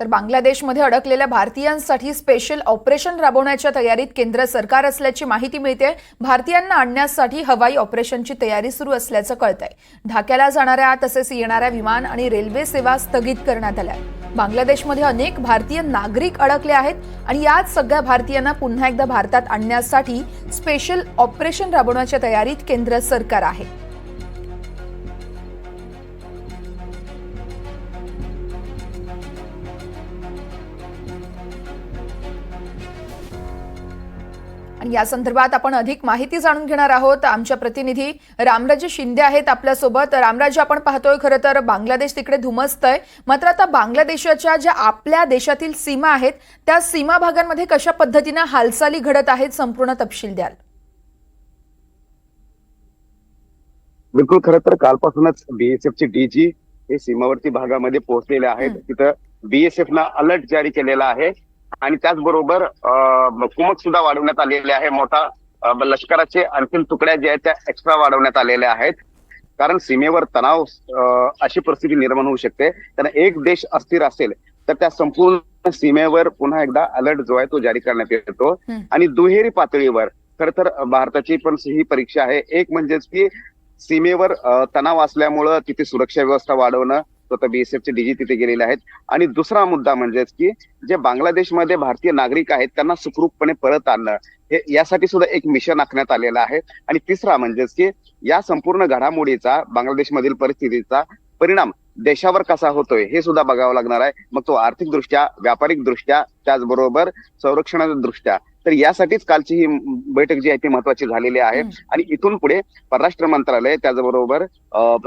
तर बांगलादेशमध्ये अडकलेल्या भारतीयांसाठी स्पेशल ऑपरेशन राबवण्याच्या तयारीत केंद्र सरकार असल्याची माहिती मिळते. भारतीयांना आणण्यासाठी हवाई ऑपरेशनची तयारी सुरू असल्याचं कळतंय. ढाक्याला जाणाऱ्या तसेच येणाऱ्या विमान आणि रेल्वे सेवा स्थगित करण्यात आल्या. बांगलादेशमध्ये अनेक भारतीय नागरिक अडकले आहेत आणि याच सगळ्या भारतीयांना पुन्हा एकदा भारतात आणण्यासाठी स्पेशल ऑपरेशन राबवण्याच्या तयारीत केंद्र सरकार आहे. आणि या संदर्भात आपण अधिक माहिती जाणून घेणार आहोत. आमच्या प्रतिनिधी रामराजे शिंदे आहेत आपल्यासोबत. रामराजे आपण पाहतोय खरं तर बांगलादेश तिकडे धुमसतंय मात्र आता बांगलादेशाच्या ज्या आपल्या देशातील सीमा आहेत त्या सीमा भागांमध्ये कशा पद्धतीनं हालचाली घडत आहेत संपूर्ण तपशील द्याल. बिलकुल खरं तर कालपासूनच बीएसएफ चे डीजी हे सीमावर्ती भागामध्ये पोहोचलेले आहेत. तिथं बीएसएफ ना अलर्ट जारी केलेला आहे. आणि त्याचबरोबर कुमक सुद्धा वाढवण्यात आलेले आहे. मोठा लष्कराचे आणखीन तुकड्या ज्या आहेत त्या एक्स्ट्रा वाढवण्यात आलेल्या आहेत. कारण सीमेवर तणाव अशी परिस्थिती निर्माण होऊ शकते. कारण एक देश अस्थिर असेल तर त्या संपूर्ण सीमेवर पुन्हा एकदा अलर्ट जो आहे तो जारी करण्यात येतो. आणि दुहेरी पातळीवर खर तर भारताची पण ही परीक्षा आहे. एक म्हणजेच की सीमेवर तणाव असल्यामुळं तिथे सुरक्षा व्यवस्था वाढवणं स्वतः बीएसएफचे डीजी तिथे गेलेले आहेत. आणि दुसरा मुद्दा म्हणजेच की जे बांगलादेशमध्ये भारतीय नागरिक आहेत त्यांना सुखरूपपणे परत आणणं हे यासाठी सुद्धा एक मिशन आखण्यात आलेलं आहे. आणि तिसरा म्हणजेच की या संपूर्ण घडामोडीचा बांगलादेशमधील परिस्थितीचा परिणाम देशावर कसा होतोय हे सुद्धा बघावं लागणार आहे. मग तो आर्थिक दृष्ट्या व्यापारिक दृष्ट्या त्याचबरोबर संरक्षणाच्या दृष्ट्या तर यासाठीच कालची ही बैठक जी आहे ती महत्वाची झालेली आहे. आणि इथून पुढे परराष्ट्र मंत्रालय त्याचबरोबर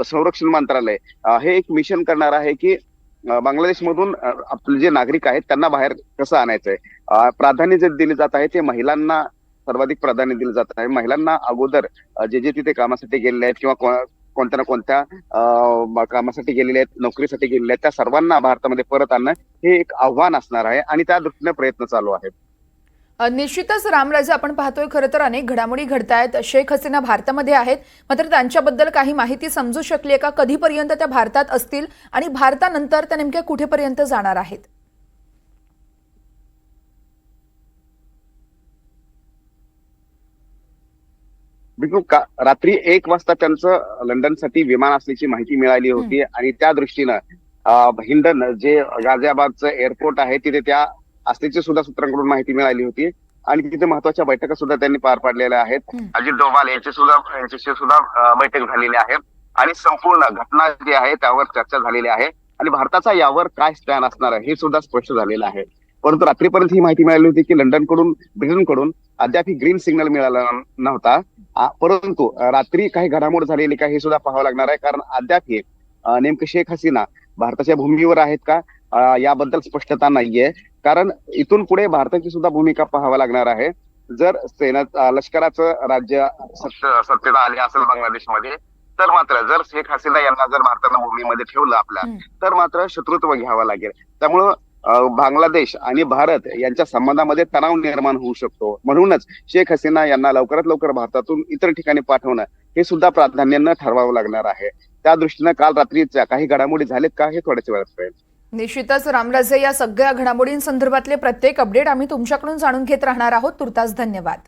संरक्षण मंत्रालय हे एक मिशन करणार आहे की बांगलादेशमधून आपले जे नागरिक आहेत त्यांना बाहेर कसं आणायचंय? अ, प्राधान्य जे दिले जात आहे ते महिलांना सर्वाधिक प्राधान्य दिलं जात आहे. महिलांना अगोदर जे जे तिथे कामासाठी गेलेले आहेत किंवा कोणत्या ना कोणत्या कामासाठी गेलेले आहेत नोकरीसाठी गेलेले आहेत त्या सर्वांना भारतामध्ये परत आणणं हे एक आव्हान असणार आहे आणि त्या दृष्टीने प्रयत्न चालू आहेत. निश्चितच रामराजे आपण पाहतोय खरं तर अनेक घडामोडी घडतायत. शेख हसीना भारतामध्ये आहेत. मात्र त्यांच्याबद्दल काही माहिती समजू शकली आहे का? कधीपर्यंत त्या भारतात असतील? आणि भारतानंतर त्या नेमक्या कुठेपर्यंत जाणार आहेत? बिलकुल का रात्री एक वाजता त्यांचं लंडनसाठी विमान असल्याची माहिती मिळाली होती आणि त्या दृष्टीनं हिंडन जे गाझियाबादचं एअरपोर्ट आहे तिथे त्या असल्याची सुद्धा सूत्रांकडून माहिती मिळाली होती. आणि तिथे महत्त्वाच्या बैठका सुद्धा त्यांनी पार पाडलेल्या आहेत. अजित डोभाल यांची सुद्धा यांच्याशी सुद्धा बैठक झालेली आहे. आणि संपूर्ण घटना जी आहे त्यावर चर्चा झालेली आहे. आणि भारताचा यावर काय स्टॅन असणार आहे हे सुद्धा स्पष्ट झालेलं आहे. परंतु रात्रीपर्यंत ही माहिती मिळाली होती की लंडनकडून ब्रिटनकडून अद्याप ही ग्रीन सिग्नल मिळाला नव्हता. परंतु रात्री काही घडामोड झालेली का हे सुद्धा पाहावं लागणार आहे. कारण अद्याप हे नेमकं शेख हसीना भारताच्या भूमीवर आहेत का? याबद्दल स्पष्टता नाहीये. कारण इथून पुढे भारताची सुद्धा भूमिका पाहावं लागणार आहे. जर सेना लष्कराचं राज्य सत्तेत आले असेल बांगलादेशमध्ये तर मात्र जर शेख हसीना यांना जर भारतानं भूमीमध्ये ठेवलं आपल्या. तर मात्र शत्रुत्व घ्यावं लागेल. त्यामुळं बांगलादेश आणि भारत यांच्या संबंधामध्ये तणाव निर्माण होऊ शकतो. म्हणूनच शेख हसीना यांना लवकरात लवकर भारतातून इतर ठिकाणी पाठवणं हे सुद्धा प्राधान्यानं ठरवावं लागणार आहे. त्या दृष्टीनं काल रात्रीच्या काही घडामोडी झालेत का हे थोड्याच वेळात कळेल. निश्चितच रामराजे या सगळ्या घडामोडींसंदर्भातले प्रत्येक अपडेट आम्ही तुमच्याकडून जाणून घेत राहणार आहोत. तुर्तास धन्यवाद.